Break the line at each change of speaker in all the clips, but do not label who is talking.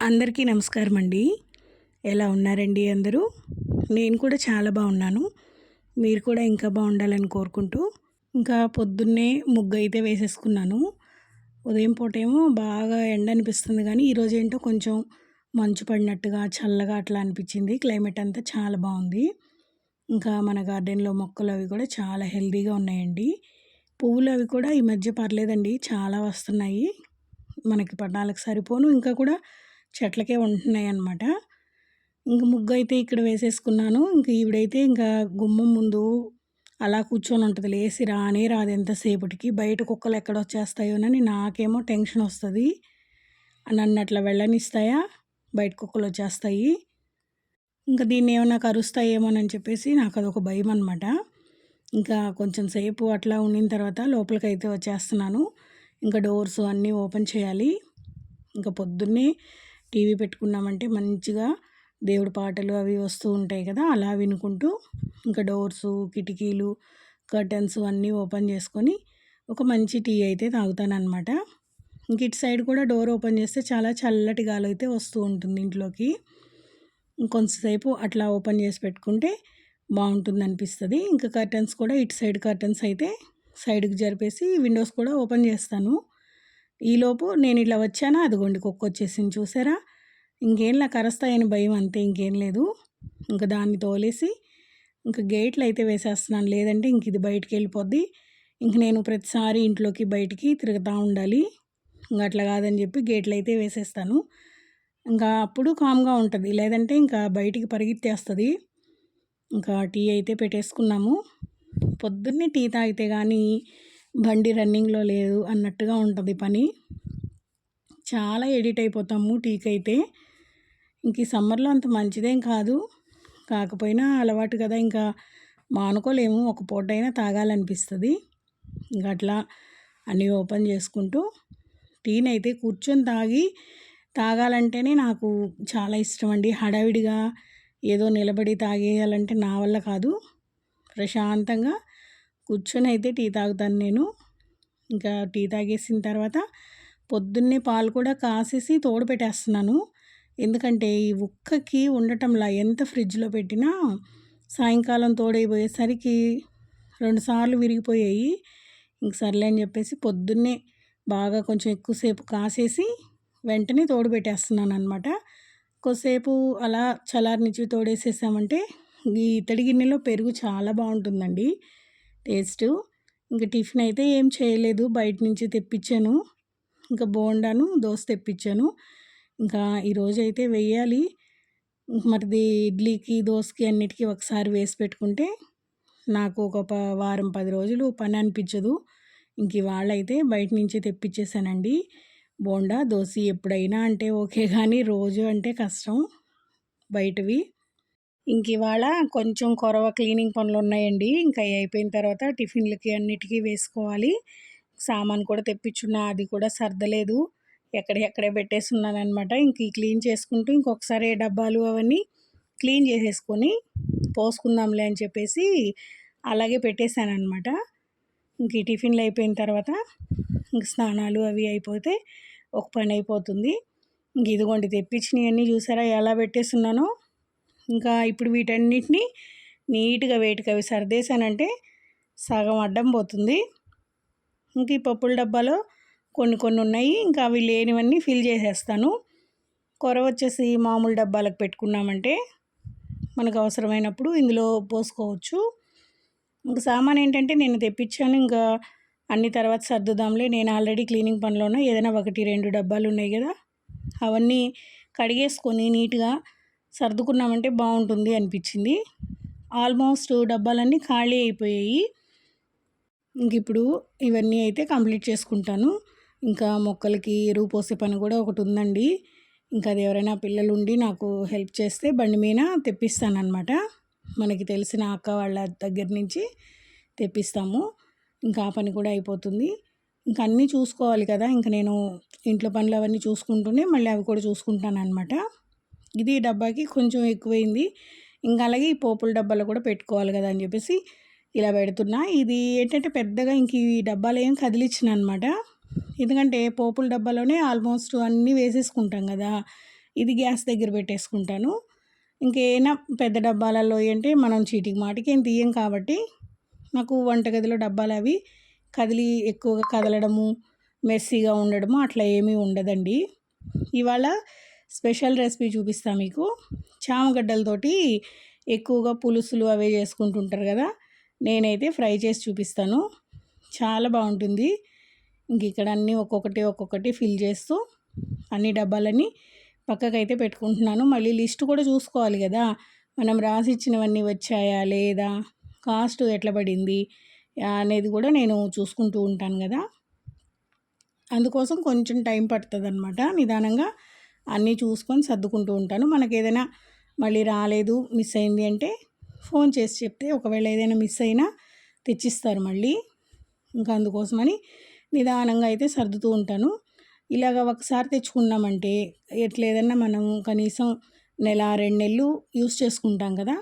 అందరికీ నమస్కారం అండి ఎలా ఉన్నారండి అందరూ? నేను కూడా చాలా బాగున్నాను. మీరు కూడా ఇంకా బాగుండాలని కోరుకుంటూ ఇంకా పొద్దున్నే ముగ్గు అయితే వేసేసుకున్నాను. ఉదయం పూటేమో బాగా ఎండ అనిపిస్తుంది కానీ ఈరోజు ఏంటో కొంచెం మంచు పడినట్టుగా చల్లగా అట్లా అనిపించింది. క్లైమేట్ అంతా చాలా బాగుంది. ఇంకా మన గార్డెన్లో మొక్కలు అవి కూడా చాలా హెల్దీగా ఉన్నాయండి. పువ్వులు అవి కూడా ఈ మధ్య పర్లేదండి. చాలా వస్తున్నాయి. మనకి పట్టాలకు సరిపోను. ఇంకా కూడా చెట్లకే ఉంటున్నాయి అన్నమాట ఇంక ముగ్గు అయితే ఇక్కడ వేసేసుకున్నాను. ఇంక ఈవిడైతే ఇంకా గుమ్మం ముందు అలా కూర్చొని ఉంటుంది. లేసి రానే రాదు ఎంతసేపటికి. బయట కుక్కలు ఎక్కడ వచ్చేస్తాయోనని నాకేమో టెన్షన్ వస్తుంది. నన్ను అట్లా వెళ్ళనిస్తాయా? బయట కుక్కలు వచ్చేస్తాయి. ఇంకా దీన్ని ఏమైనా కరుస్తాయేమోనని చెప్పేసి నాకు అదొక భయం అనమాట ఇంకా కొంచెం సేపు అట్లా ఉండిన తర్వాత లోపలికి అయితే వచ్చేస్తున్నాను. ఇంకా డోర్స్ అన్నీ ఓపెన్ చేయాలి. ఇంకా పొద్దున్నే టీవీ పెట్టుకున్నామంటే మంచిగా దేవుడి పాటలు అవి వస్తూ ఉంటాయి కదా అలా వినుకుంటూ ఇంకా డోర్స్ కిటికీలు కర్టన్స్ అన్నీ ఓపెన్ చేసుకొని ఒక మంచి టీ అయితే తాగుతానమాట ఇంక ఇటు సైడ్ కూడా డోర్ ఓపెన్ చేస్తే చాలా చల్లటి గాలి అయితే వస్తూ ఉంటుంది ఇంట్లోకి. కొంతసేపు అట్లా ఓపెన్ చేసి పెట్టుకుంటే బాగుంటుంది అనిపిస్తుంది. ఇంకా కర్టన్స్ కూడా ఇటు సైడ్ కర్టన్స్ అయితే సైడ్కి జరిపేసి విండోస్ కూడా ఓపెన్ చేస్తాను. ఈలోపు నేను ఇట్లా వచ్చానా? అదిగోండి కుక్క వచ్చేసింది చూసారా? ఇంకేం నాకు భయం అంతే ఇంకేం లేదు. ఇంకా దాన్ని తోలేసి ఇంకా గేట్లు అయితే వేసేస్తున్నాను. లేదంటే ఇంక ఇది బయటికి వెళ్ళిపోద్ది. ఇంక నేను ప్రతిసారి ఇంట్లోకి బయటికి తిరుగుతూ ఉండాలి. ఇంకా అట్లా కాదని చెప్పి గేట్లు అయితే వేసేస్తాను. ఇంకా అప్పుడు కామ్గా ఉంటుంది. లేదంటే ఇంకా బయటికి పరిగెత్తేస్తుంది. ఇంకా టీ అయితే పెట్టేసుకున్నాము. పొద్దున్నే టీ తాగితే కానీ బండి రన్నింగ్లో లేదు అన్నట్టుగా ఉంటుంది పని. చాలా ఎడిట్ అయిపోతాము టీకి అయితే ఇంక ఈ సమ్మర్లో అంత మంచిదేం కాదు. కాకపోయినా అలవాటు కదా ఇంకా మానుకోలేము. ఒక పూటైనా తాగాలనిపిస్తుంది. ఇంకా అట్లా అన్నీ ఓపెన్ చేసుకుంటూ టీని అయితే కూర్చొని తాగి తాగాలంటేనే నాకు చాలా ఇష్టం అండి హడావిడిగా ఏదో నిలబడి తాగేయాలంటే నా వల్ల కాదు. ప్రశాంతంగా కూర్చొని అయితే టీ తాగుతాను నేను. ఇంకా టీ తాగేసిన తర్వాత పొద్దున్నే పాలు కూడా కాసేసి తోడు పెట్టేస్తున్నాను. ఎందుకంటే ఈ ఉక్కకి ఉండటంలా ఎంత ఫ్రిడ్జ్లో పెట్టినా సాయంకాలం తోడైపోయేసరికి రెండుసార్లు విరిగిపోయాయి. ఇంక సర్లే అని చెప్పేసి పొద్దున్నే బాగా కొంచెం ఎక్కువసేపు కాసేసి వెంటనే తోడు పెట్టేస్తున్నాను అనమాట కొద్దిసేపు అలా చలారినిచ్చి తోడేసేసామంటే ఈ ఇత్తడి గిన్నెలో పెరుగు చాలా బాగుంటుందండి. టేస్ట్. ఇంకా టిఫిన్ అయితే ఏం చేయలేదు. బయట నుంచి తెప్పించాను. ఇంకా బోండాను దోశ తెప్పించాను. ఇంకా ఈరోజు అయితే వేయాలి మరిది ఇడ్లీకి దోశకి అన్నిటికీ ఒకసారి వేసి పెట్టుకుంటే నాకు ఒక ప వారం పది రోజులు పని అనిపించదు. ఇంక ఇవాళ బయట నుంచి తెప్పించేసానండి. బోండా దోశ ఎప్పుడైనా అంటే ఓకే కానీ రోజు అంటే కష్టం. బయటవి. ఇంక ఇవాళ కొంచెం కొరవ క్లీనింగ్ పనులు ఉన్నాయండి. ఇంకా అయిపోయిన తర్వాత టిఫిన్లకి అన్నిటికీ వేసుకోవాలి. సామాన్ కూడా తెప్పించున్నా అది కూడా సర్దలేదు. ఎక్కడెక్కడే పెట్టేస్తున్నాను అనమాట ఇంక క్లీన్ చేసుకుంటూ ఇంకొకసారి డబ్బాలు అవన్నీ క్లీన్ చేసేసుకొని పోసుకుందాంలే అని చెప్పేసి అలాగే పెట్టేశానమాట ఇంక ఈ టిఫిన్లు అయిపోయిన తర్వాత ఇంక స్నానాలు అవి అయిపోతే ఒక పని అయిపోతుంది. ఇంక ఇదిగోండి తెప్పించినవన్నీ చూసారా ఎలా పెట్టేస్తున్నానో? ఇంకా ఇప్పుడు వీటన్నిటిని నీట్గా వేటికి అవి సర్దేశానంటే సగం అడ్డం పోతుంది. ఇంక ఈ పప్పుల డబ్బాలో కొన్ని కొన్ని ఉన్నాయి. ఇంకా అవి లేనివన్నీ ఫిల్ చేసేస్తాను. కొర వచ్చేసి మామూలు డబ్బాలకు పెట్టుకున్నామంటే మనకు అవసరమైనప్పుడు ఇందులో పోసుకోవచ్చు. ఇంకా సామాన్ ఏంటంటే నేను తెప్పించాను. ఇంకా అన్ని తర్వాత సర్దుదాంలే. నేను ఆల్రెడీ క్లీనింగ్ పనిలోనే ఏదైనా ఒకటి రెండు డబ్బాలు ఉన్నాయి కదా. అవన్నీ కడిగేసుకొని నీట్గా సర్దుకున్నామంటే బాగుంటుంది అనిపించింది. ఆల్మోస్ట్ డబ్బాలన్నీ ఖాళీ అయిపోయాయి. ఇంక ఇప్పుడు ఇవన్నీ అయితే కంప్లీట్ చేసుకుంటాను. ఇంకా మొక్కలకి ఎరువు పోసే పని కూడా ఒకటి ఉందండి. ఇంకా అది ఎవరైనా పిల్లలు ఉండి నాకు హెల్ప్ చేస్తే బండి మీద తెప్పిస్తానమాట మనకి తెలిసిన అక్క వాళ్ళ దగ్గర నుంచి తెప్పిస్తాము. ఇంకా ఆ పని కూడా అయిపోతుంది. ఇంకా అన్నీ చూసుకోవాలి కదా! ఇంకా నేను ఇంట్లో పనులు అవన్నీ చూసుకుంటూనే మళ్ళీ అవి కూడా చూసుకుంటాను అనమాట ఇది డబ్బాకి కొంచెం ఎక్కువైంది. ఇంకా అలాగే ఈ పోపుల డబ్బాలో కూడా పెట్టుకోవాలి కదా అని చెప్పేసి ఇలా పెడుతున్నా. ఇది ఏంటంటే పెద్దగా ఇంక ఈ డబ్బాలు ఏం కదిలిచ్చిన అనమాట ఎందుకంటే పోపుల డబ్బాలోనే ఆల్మోస్ట్ అన్నీ వేసేసుకుంటాం కదా. ఇది గ్యాస్ దగ్గర పెట్టేసుకుంటాను. ఇంకేమైనా పెద్ద డబ్బాలలో అంటే మనం చీటికి మాటికి ఏం తీయం కాబట్టి నాకు వంటగదిలో డబ్బాలు అవి కదిలి ఎక్కువగా కదలడము మెస్సీగా ఉండడము అట్లా ఏమీ ఉండదండి. ఇవాళ స్పెషల్ రెసిపీ చూపిస్తా మీకు. చామగడ్డలతోటి ఎక్కువగా పులుసులు అవే చేసుకుంటుంటారు కదా నేనైతే ఫ్రై చేసి చూపిస్తాను. చాలా బాగుంటుంది. ఇంక ఇక్కడ అన్నీ ఒక్కొక్కటి ఒక్కొక్కటి ఫిల్ చేస్తూ అన్ని డబ్బాలని పక్కకైతే పెట్టుకుంటున్నాను. మళ్ళీ లిస్ట్ కూడా చూసుకోవాలి కదా మనం రాసిచ్చినవన్నీ వచ్చాయా లేదా కాస్ట్ ఎట్లా పడింది అనేది కూడా నేను చూసుకుంటూ ఉంటాను కదా. అందుకోసం కొంచెం టైం పడుతుంది అనమాట నిదానంగా అన్నీ చూసుకొని సర్దుకుంటూ ఉంటాను. మనకు ఏదైనా మళ్ళీ రాలేదు మిస్ అయింది అంటే ఫోన్ చేసి చెప్తే ఒకవేళ ఏదైనా మిస్ అయినా తెచ్చిస్తారు మళ్ళీ. ఇంకా అందుకోసమని నిదానంగా అయితే సర్దుతూ ఉంటాను. ఇలాగ ఒకసారి తెచ్చుకున్నామంటే ఎట్లేదన్నా మనం కనీసం నెల రెండు నెలలు యూస్ చేసుకుంటాం కదా.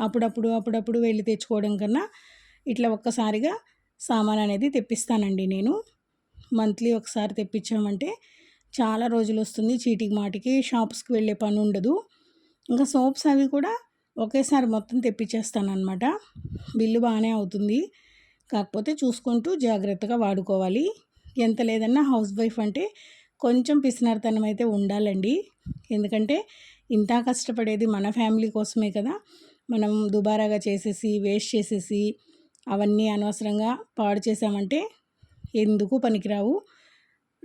అప్పుడప్పుడు అప్పుడప్పుడు వెళ్ళి తెచ్చుకోవడం కన్నా ఇట్లా ఒక్కసారిగా సామాన్ అనేది తెప్పిస్తానండి నేను. మంత్లీ ఒకసారి తెప్పించామంటే చాలా రోజులు వస్తుంది చీటికి మాటికి షాప్స్కి వెళ్ళే పని ఉండదు ఇంకా సోప్స్ అవి కూడా ఒకేసారి మొత్తం తెప్పించేస్తాను అనమాట బిల్లు బాగానే అవుతుంది. కాకపోతే చూసుకుంటూ జాగ్రత్తగా వాడుకోవాలి. ఎంత లేదన్నా హౌస్ వైఫ్ అంటే కొంచెం పిసినర్తనం అయితే ఉండాలండి. ఎందుకంటే ఇంత కష్టపడేది మన ఫ్యామిలీ కోసమే కదా. మనం దుబారాగా చేసేసి వేస్ట్ చేసేసి అవన్నీ అనవసరంగా పాడు చేసామంటే ఎందుకు పనికిరావు?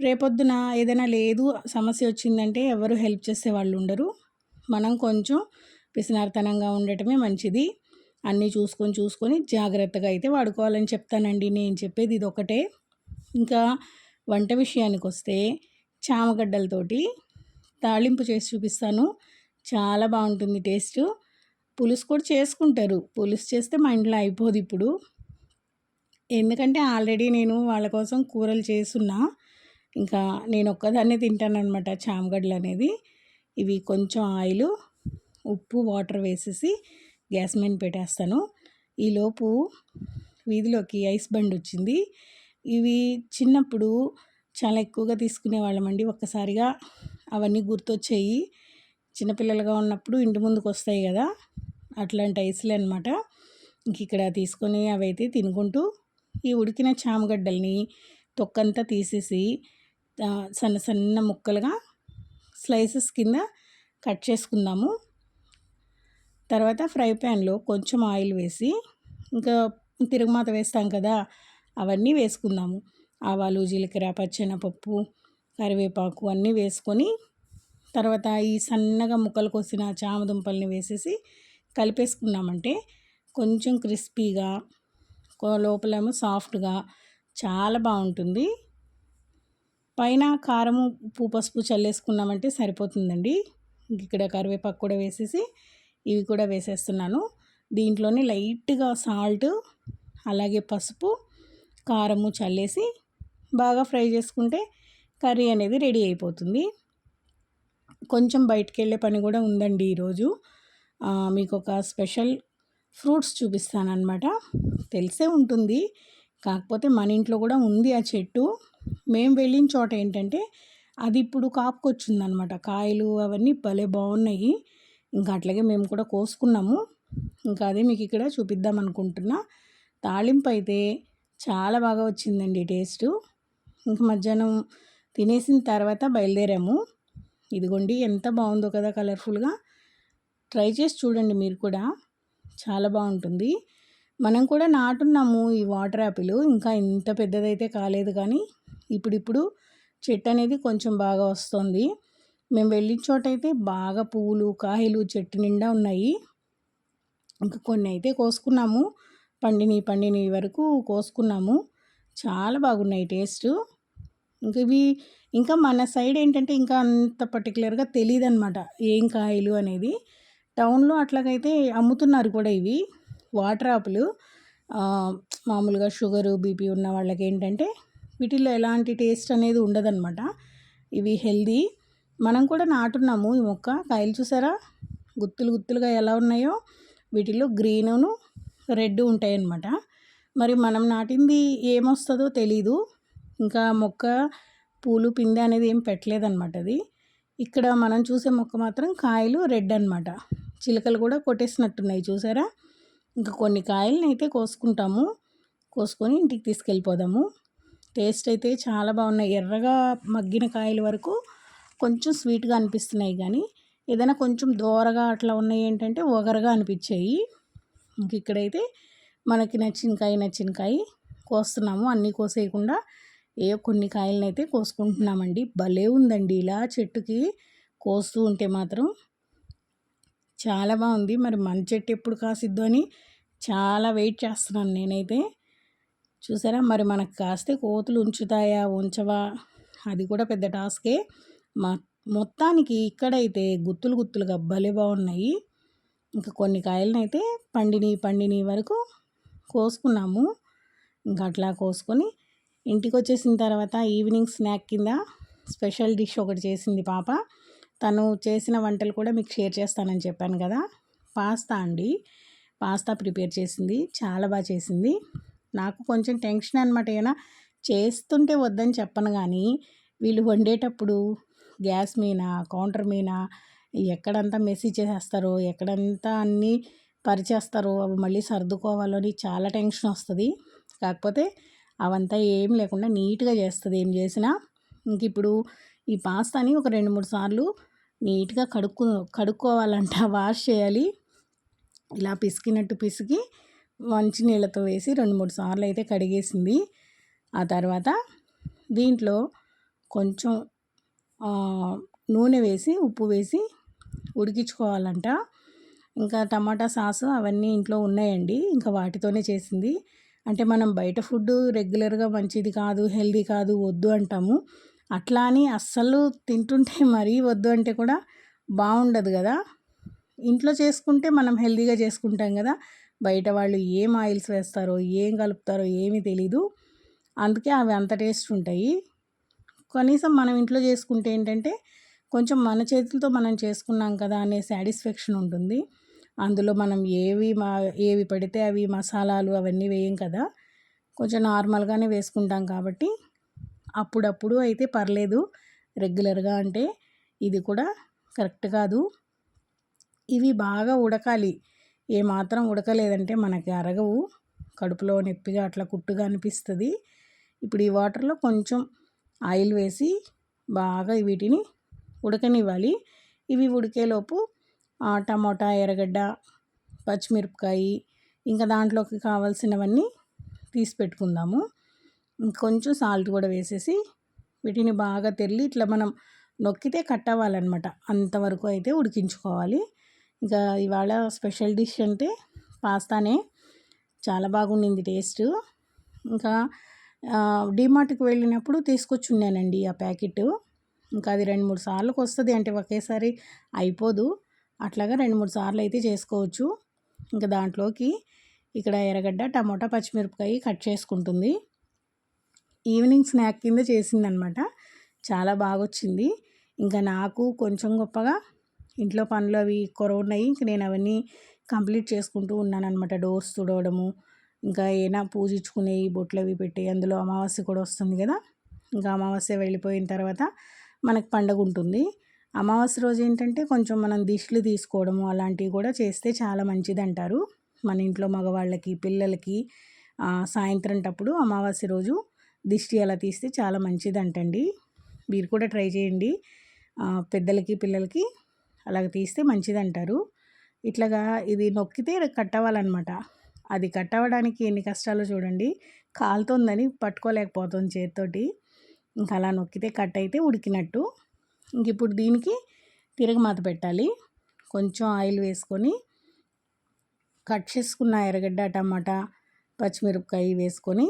రేపొద్దున ఏదైనా లేదు సమస్య వచ్చిందంటే ఎవరు హెల్ప్ చేసే వాళ్ళు ఉండరు. మనం కొంచెం పిసినార్తనంగా ఉండటమే మంచిది. అన్నీ చూసుకొని చూసుకొని జాగ్రత్తగా అయితే వాడుకోవాలని చెప్తానండి. నేను చెప్పేది ఇది ఒకటే ఇంకా వంట విషయానికి వస్తే చామగడ్డలతోటి తాళింపు చేసి చూపిస్తాను. చాలా బాగుంటుంది టేస్ట్. పులుసు కూడా చేసుకుంటారు. పులుసు చేస్తే మా ఇంట్లో అయిపోదు ఇప్పుడు. ఎందుకంటే ఆల్రెడీ నేను వాళ్ళ కోసం కూరలు చేసున్నా. ఇంకా నేను ఒక్కదాన్నే తింటాను అనమాట చామగడ్డలు అనేది. ఇవి కొంచెం ఆయిల్ ఉప్పు వాటర్ వేసేసి గ్యాస్ మీద పెట్టేస్తాను. ఈలోపు వీధిలోకి ఐస్ బండ్ వచ్చింది. ఇవి చిన్నప్పుడు చాలా ఎక్కువగా తీసుకునేవాళ్ళమండి ఒక్కసారిగా అవన్నీ గుర్తొచ్చాయి. చిన్నపిల్లలుగా ఉన్నప్పుడు ఇంటి ముందుకు వస్తాయి కదా అట్లాంటి ఐస్లే అనమాట ఇంక ఇక్కడ తీసుకొని అవైతే తినుకుంటూ ఈ ఉడికిన చామగడ్డల్ని తొక్కంతా తీసేసి సన్న సన్న ముక్కలుగా స్లైసెస్ కింద కట్ చేసుకుందాము. తర్వాత ఫ్రై ప్యాన్లో కొంచెం ఆయిల్ వేసి ఇంకా తిరుగుమాత వేస్తాం కదా అవన్నీ వేసుకుందాము. ఆవాలు జీలకర్ర పచ్చెనపప్పు కరివేపాకు అన్నీ వేసుకొని తర్వాత ఈ సన్నగా ముక్కలు కోసిన చామదుంపల్ని వేసేసి కలిపేసుకున్నామంటే కొంచెం క్రిస్పీగా లోపలేమో సాఫ్ట్గా చాలా బాగుంటుంది. పైన కారము ఉప్పు పసుపు చల్లేసుకున్నామంటే సరిపోతుందండి. ఇక్కడ కరివేపాకు కూడా వేసేసి ఇవి కూడా వేసేస్తున్నాను. దీంట్లోనే లైట్గా సాల్ట్ అలాగే పసుపు కారము చల్లేసి బాగా ఫ్రై చేసుకుంటే కర్రీ అనేది రెడీ అయిపోతుంది. కొంచెం బయటికి వెళ్ళే పని కూడా ఉందండి ఈరోజు. మీకు ఒక స్పెషల్ ఫ్రూట్స్ చూపిస్తానమాట తెలిసే ఉంటుంది. కాకపోతే మన ఇంట్లో కూడా ఉంది ఆ చెట్టు. మేము వెళ్ళిన చోట ఏంటంటే అది ఇప్పుడు కాపుకొచ్చిందనమాట. కాయలు అవన్నీ భలే బాగున్నాయి ఇంకా అట్లాగే మేము కూడా కోసుకున్నాము. ఇంకా అదే మీకు ఇక్కడ చూపిద్దాం అనుకుంటున్నా. తాళింపు అయితే చాలా బాగా వచ్చిందండి టేస్ట్. ఇంకా మధ్యాహ్నం తినేసిన తర్వాత బయలుదేరాము. ఇదిగోండి ఎంత బాగుందో కదా కలర్ఫుల్గా. ట్రై చేసి చూడండి మీరు కూడా. చాలా బాగుంటుంది మనం కూడా నాటున్నాము ఈ వాటర్ యాపిల్. ఇంకా ఇంత పెద్దదైతే కాలేదు కానీ ఇప్పుడిప్పుడు చెట్టు అనేది కొంచెం బాగా వస్తుంది. మేము వెళ్ళిన చోట అయితే బాగా పువ్వులు కాయలు చెట్టు నిండా ఉన్నాయి. ఇంకా కొన్ని అయితే కోసుకున్నాము. పండిని పండిని వరకు కోసుకున్నాము. చాలా బాగున్నాయి టేస్ట్. ఇంక ఇవి ఇంకా మన సైడ్ ఏంటంటే ఇంకా అంత పర్టికులర్గా తెలియదు అనమాట ఏం కాయలు అనేది. టౌన్లో అట్లాగైతే అమ్ముతున్నారు కూడా ఇవి. వాటర్ ఆపులు. మామూలుగా షుగరు బీపీ ఉన్న వాళ్ళకి ఏంటంటే వీటిల్లో ఎలాంటి టేస్ట్ అనేది ఉండదన్నమాట. ఇవి హెల్దీ. మనం కూడా నాటున్నాము ఈ మొక్క. కాయలు చూసారా? గుత్తులు గుత్తులుగా ఎలా ఉన్నాయో వీటిలో గ్రీనును రెడ్ ఉంటాయన్నమాట. మరి మనం నాటింది ఏమొస్తుందో తెలీదు. ఇంకా మొక్క పూలు పిందె అనేది ఏం పెట్టలేదన్నమాట అది. ఇక్కడ మనం చూసే మొక్క మాత్రం కాయలు రెడ్ అనమాట చిలకలు కూడా కొట్టేసినట్టున్నాయి చూసారా? ఇంకా కొన్ని కాయలని అయితే కోసుకుంటాము. కోసుకొని ఇంటికి తీసుకెళ్ళిపోదాము. టేస్ట్ అయితే చాలా బాగున్నాయి. ఎర్రగా మగ్గిన కాయల వరకు కొంచెం స్వీట్గా అనిపిస్తున్నాయి కానీ ఏదైనా కొంచెం దోరగా అట్లా ఉన్నాయి ఏంటంటే ఒగరగా అనిపించాయి. ఇంక ఇక్కడైతే మనకి నచ్చిన కాయ నచ్చిన కాయ కోస్తున్నాము. అన్నీ కోసేయకుండా ఏ కొన్ని కాయలను అయితే కోసుకుంటున్నామండి. భలే ఉందండి. ఇలా చెట్టుకి కోస్తూ ఉంటే మాత్రం చాలా బాగుంది. మరి మన చెట్టు ఎప్పుడు కాసిద్దో అని చాలా వెయిట్ చేస్తున్నాను నేనైతే. చూసారా? మరి మనకు కాస్తే కోతులు ఉంచుతాయా? ఉంచవా? అది కూడా పెద్ద టాస్కే. మా మొత్తానికి ఇక్కడైతే గుత్తులు గుత్తులుగా భలే బాగున్నాయి. ఇంకా కొన్ని కాయలనైతే పండిని పండిని వరకు కోసుకున్నాము. ఇంకా అట్లా కోసుకొని ఇంటికి వచ్చేసిన తర్వాత ఈవినింగ్ స్నాక్ కింద స్పెషల్ డిష్ ఒకటి చేసింది పాప. తను చేసిన వంటలు కూడా మీకు షేర్ చేస్తానని చెప్పాను కదా. పాస్తా అండి. పాస్తా ప్రిపేర్ చేసింది. చాలా బాగా చేసింది. నాకు కొంచెం టెన్షన్ అనమాట ఏమైనా చేస్తుంటే వద్దని చెప్పను కానీ వీళ్ళు వండేటప్పుడు గ్యాస్ మీద కౌంటర్ మీద ఎక్కడంతా మెస్సి చేసేస్తారో ఎక్కడంతా అన్నీ పరిచేస్తారో అవి మళ్ళీ సర్దుకోవాలని చాలా టెన్షన్ వస్తుంది. కాకపోతే అవంతా ఏం లేకుండా నీట్గా చేస్తుంది. ఏం చేసినా ఇంక ఇప్పుడు ఈ పాస్తాని ఒక రెండు మూడు సార్లు నీట్గా కడుక్కు కడుక్కోవాలంట. వాష్ చేయాలి. ఇలా పిసికినట్టు పిసికి మంచి నీళ్ళతో వేసి రెండు మూడు సార్లు అయితే కడిగేసింది. ఆ తర్వాత దీంట్లో కొంచెం నూనె వేసి ఉప్పు వేసి ఉడికించుకోవాలంట. ఇంకా టమాటా సాసు అవన్నీ ఇంట్లో ఉన్నాయండి. ఇంకా వాటితోనే చేసింది. అంటే మనం బయట ఫుడ్ రెగ్యులర్గా మంచిది కాదు హెల్దీ కాదు వద్దు అంటాము. అట్లా అని అస్సలు తింటుంటే మరీ వద్దు అంటే కూడా బాగుండదు కదా. ఇంట్లో చేసుకుంటే మనం హెల్దీగా చేసుకుంటాం కదా. బయట వాళ్ళు ఏం ఆయిల్స్ వేస్తారో ఏం కలుపుతారో ఏమీ తెలీదు. అందుకే అవి అంత టేస్ట్ ఉంటాయి. కనీసం మనం ఇంట్లో చేసుకుంటే ఏంటంటే కొంచెం మన చేతులతో మనం చేసుకున్నాం కదా అనే సాటిస్ఫాక్షన్ ఉంటుంది. అందులో మనం ఏవి మా ఏవి పడితే అవి మసాలాలు అవన్నీ వేయం కదా. కొంచెం నార్మల్గానే వేసుకుంటాం కాబట్టి అప్పుడప్పుడు అయితే పర్లేదు. రెగ్యులర్గా అంటే ఇది కూడా కరెక్ట్ కాదు. ఇవి బాగా ఉడకాలి. ఏమాత్రం ఉడకలేదంటే మనకి అరగవు. కడుపులో నొప్పిగా అట్లా కుట్టుగా అనిపిస్తుంది. ఇప్పుడు ఈ వాటర్లో కొంచెం ఆయిల్ వేసి బాగా వీటిని ఉడకనివ్వాలి. ఇవి ఉడికేలోపు టమోటా ఎర్రగడ్డ పచ్చిమిరపకాయి ఇంకా దాంట్లోకి కావాల్సినవన్నీ తీసి పెట్టుకుందాము. కొంచెం సాల్ట్ కూడా వేసేసి వీటిని బాగా తెల్లి ఇట్లా మనం నొక్కితే కట్ అవ్వాలన్నమాట. అంతవరకు అయితే ఉడికించుకోవాలి. ఇంకా ఇవాళ స్పెషల్ డిష్ అంటే పాస్తానే. చాలా బాగుండింది టేస్ట్. ఇంకా డిమార్ట్కి వెళ్ళినప్పుడు తీసుకొచ్చి ఉన్నానండి ఆ ప్యాకెట్. ఇంకా అది రెండు మూడు సార్లకు వస్తుంది అంటే ఒకేసారి అయిపోదు. అట్లాగా రెండు మూడు సార్లు అయితే చేసుకోవచ్చు. ఇంకా దాంట్లోకి ఇక్కడ ఎర్రగడ్డ టమోటా పచ్చిమిరపకాయ కట్ చేసుకుంటుంది. ఈవినింగ్ స్నాక్ కింద చేసిందనమాట. చాలా బాగా వచ్చింది ఇంకా నాకు కొంచెం గొప్పగా ఇంట్లో పనులు అవి కొరవ ఉన్నాయి. ఇంక నేను అవన్నీ కంప్లీట్ చేసుకుంటూ ఉన్నాను అనమాట డోర్స్ తుడవడము ఇంకా ఏనా పూజించుకునేవి బొట్లు అవి పెట్టి అందులో అమావాస్య కూడా వస్తుంది కదా. ఇంకా అమావాస్య వెళ్ళిపోయిన తర్వాత మనకు పండగ ఉంటుంది. అమావాస్య రోజు ఏంటంటే కొంచెం మనం దిష్లు తీసుకోవడము అలాంటివి కూడా చేస్తే చాలా మంచిది అంటారు మన ఇంట్లో మగవాళ్ళకి పిల్లలకి సాయంత్రం టప్పుడు అమావాస్య రోజు దిష్టి అలా తీస్తే చాలా మంచిది అంటండి మీరు కూడా ట్రై చేయండి. పెద్దలకి పిల్లలకి అలాగ తీస్తే మంచిది అంటారు ఇట్లాగా ఇది నొక్కితే కట్టవాలన్నమాట అది కట్టవడానికి ఎన్ని కష్టాలు చూడండి. కాలుతోందని పట్టుకోలేకపోతుంది చేతితోటి. ఇంకా అలా నొక్కితే కట్ అయితే ఉడికినట్టు. ఇంక ఇప్పుడు దీనికి తిరగమాత పెట్టాలి. కొంచెం ఆయిల్ వేసుకొని కట్ చేసుకున్న ఎర్రగడ్డ టమాటా పచ్చిమిరపకాయ వేసుకొని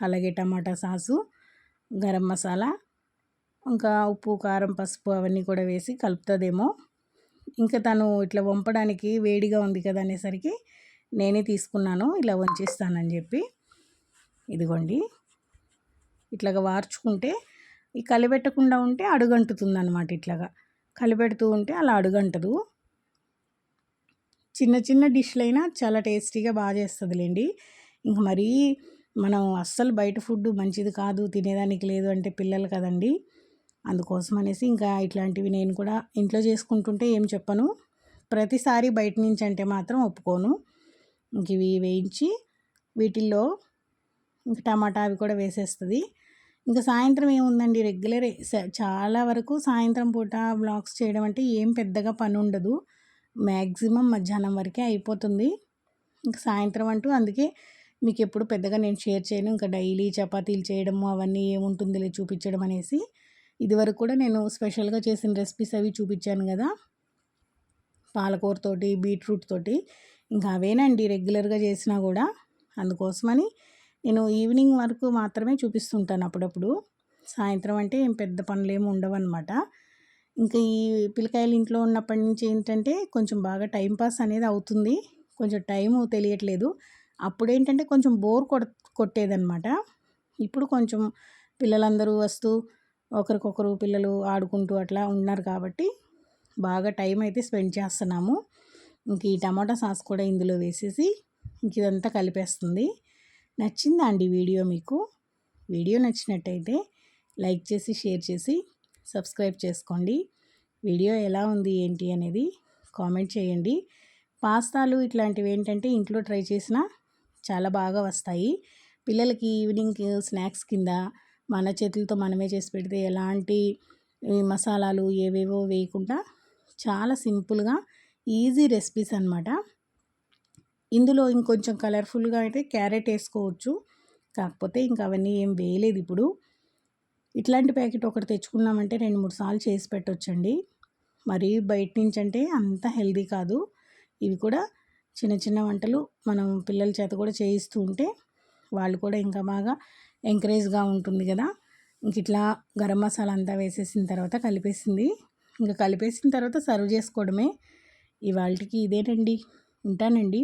అలాగే టమాటా సాసు గరం మసాలా ఇంకా ఉప్పు కారం పసుపు అవన్నీ కూడా వేసి కలుపుతుందేమో. ఇంకా తను ఇట్లా వంపడానికి వేడిగా ఉంది కదా అనేసరికి నేనే తీసుకున్నాను ఇలా వంచేస్తానని చెప్పి. ఇదిగోండి. ఇట్లాగా వార్చుకుంటే ఈ కలిపెట్టకుండా ఉంటే అడుగంటుతుంది అనమాట ఇట్లాగా. కలిపెడుతూ ఉంటే అలా అడుగంటదు. చిన్న చిన్న డిష్లైనా చాలా టేస్టీగా బాగా చేస్తుందిలేండి. ఇంక మరీ మనం అస్సలు బయట ఫుడ్ మంచిది కాదు తినేదానికి లేదు అంటే పిల్లలు కదండి. అందుకోసం అనేసి ఇంకా ఇట్లాంటివి నేను కూడా ఇంట్లో చేసుకుంటుంటే ఏం చెప్పను. ప్రతిసారి బయట నుంచి అంటే మాత్రం ఒప్పుకోను. ఇంక ఇవి వేయించి వీటిల్లో ఇంకా టమాటా అవి కూడా వేసేస్తుంది. ఇంకా సాయంత్రం ఏముందండి? రెగ్యులర్ చాలా వరకు సాయంత్రం పూట బ్లాగ్స్ చేయడం అంటే ఏం పెద్దగా పని ఉండదు. మ్యాక్సిమం మధ్యాహ్నం వరకే అయిపోతుంది. ఇంకా సాయంత్రం అంటూ అందుకే మీకు ఎప్పుడు పెద్దగా నేను షేర్ చేయను. ఇంకా డైలీ చపాతీలు చేయడము అవన్నీ ఏముంటుందిలే చూపించడం అనేసి. ఇదివరకు కూడా నేను స్పెషల్గా చేసిన రెసిపీస్ అవి చూపించాను కదా. పాలకూరతోటి బీట్రూట్ తోటి. ఇంకా అవేనండి రెగ్యులర్గా చేసినా కూడా. అందుకోసమని నేను ఈవినింగ్ వరకు మాత్రమే చూపిస్తుంటాను అప్పుడప్పుడు. సాయంత్రం అంటే ఏం పెద్ద పనులు ఏమి ఉండవన్నమాట. ఇంకా ఈ పిల్లకాయలు ఇంట్లో ఉన్నప్పటి నుంచి ఏంటంటే కొంచెం బాగా టైంపాస్ అనేది అవుతుంది. కొంచెం టైము తెలియట్లేదు. అప్పుడు ఏంటంటే కొంచెం బోర్ కొట్ కొట్టేదనమాట ఇప్పుడు కొంచెం పిల్లలందరూ వస్తూ ఒకరికొకరు పిల్లలు ఆడుకుంటూ అట్లా ఉన్నారు కాబట్టి బాగా టైం అయితే స్పెండ్ చేస్తున్నాము. ఇంక ఈ టమాటా సాస్ కూడా ఇందులో వేసేసి ఇంక ఇదంతా కలిపేస్తుంది. నచ్చిందా అండి వీడియో మీకు? వీడియో నచ్చినట్టయితే లైక్ చేసి షేర్ చేసి సబ్స్క్రైబ్ చేసుకోండి. వీడియో ఎలా ఉంది ఏంటి అనేది కామెంట్ చేయండి. పాస్తాలు ఇట్లాంటివి ఏంటంటే ఇంట్లో ట్రై చేసినా చాలా బాగా వస్తాయి. పిల్లలకి ఈవినింగ్ స్నాక్స్ కింద మన చేతులతో మనమే చేసి పెడితే ఎలాంటి మసాలాలు ఏవేవో వేయకుండా చాలా సింపుల్గా ఈజీ రెసిపీస్ అనమాట ఇందులో ఇంకొంచెం కలర్ఫుల్గా అయితే క్యారెట్ వేసుకోవచ్చు. కాకపోతే ఇంకా అవన్నీ ఏం వేయలేదు ఇప్పుడు. ఇట్లాంటి ప్యాకెట్ ఒకటి తెచ్చుకున్నామంటే రెండు మూడు సార్లు చేసి పెట్టవచ్చండి మరి బయట నుంచి అంటే అంత హెల్దీ కాదు. ఇవి కూడా చిన్న చిన్న వంటలు మనం పిల్లల చేత కూడా చేయిస్తూ ఉంటే వాళ్ళు కూడా ఇంకా బాగా ఎంకరేజ్గా ఉంటుంది కదా. ఇంక ఇట్లా గరం మసాలా అంతా వేసేసిన తర్వాత కలిపేసింది. ఇంకా కలిపేసిన తర్వాత సర్వ్ చేసుకోవడమే. ఇవాళకి ఇదేనండి. ఉంటానండి.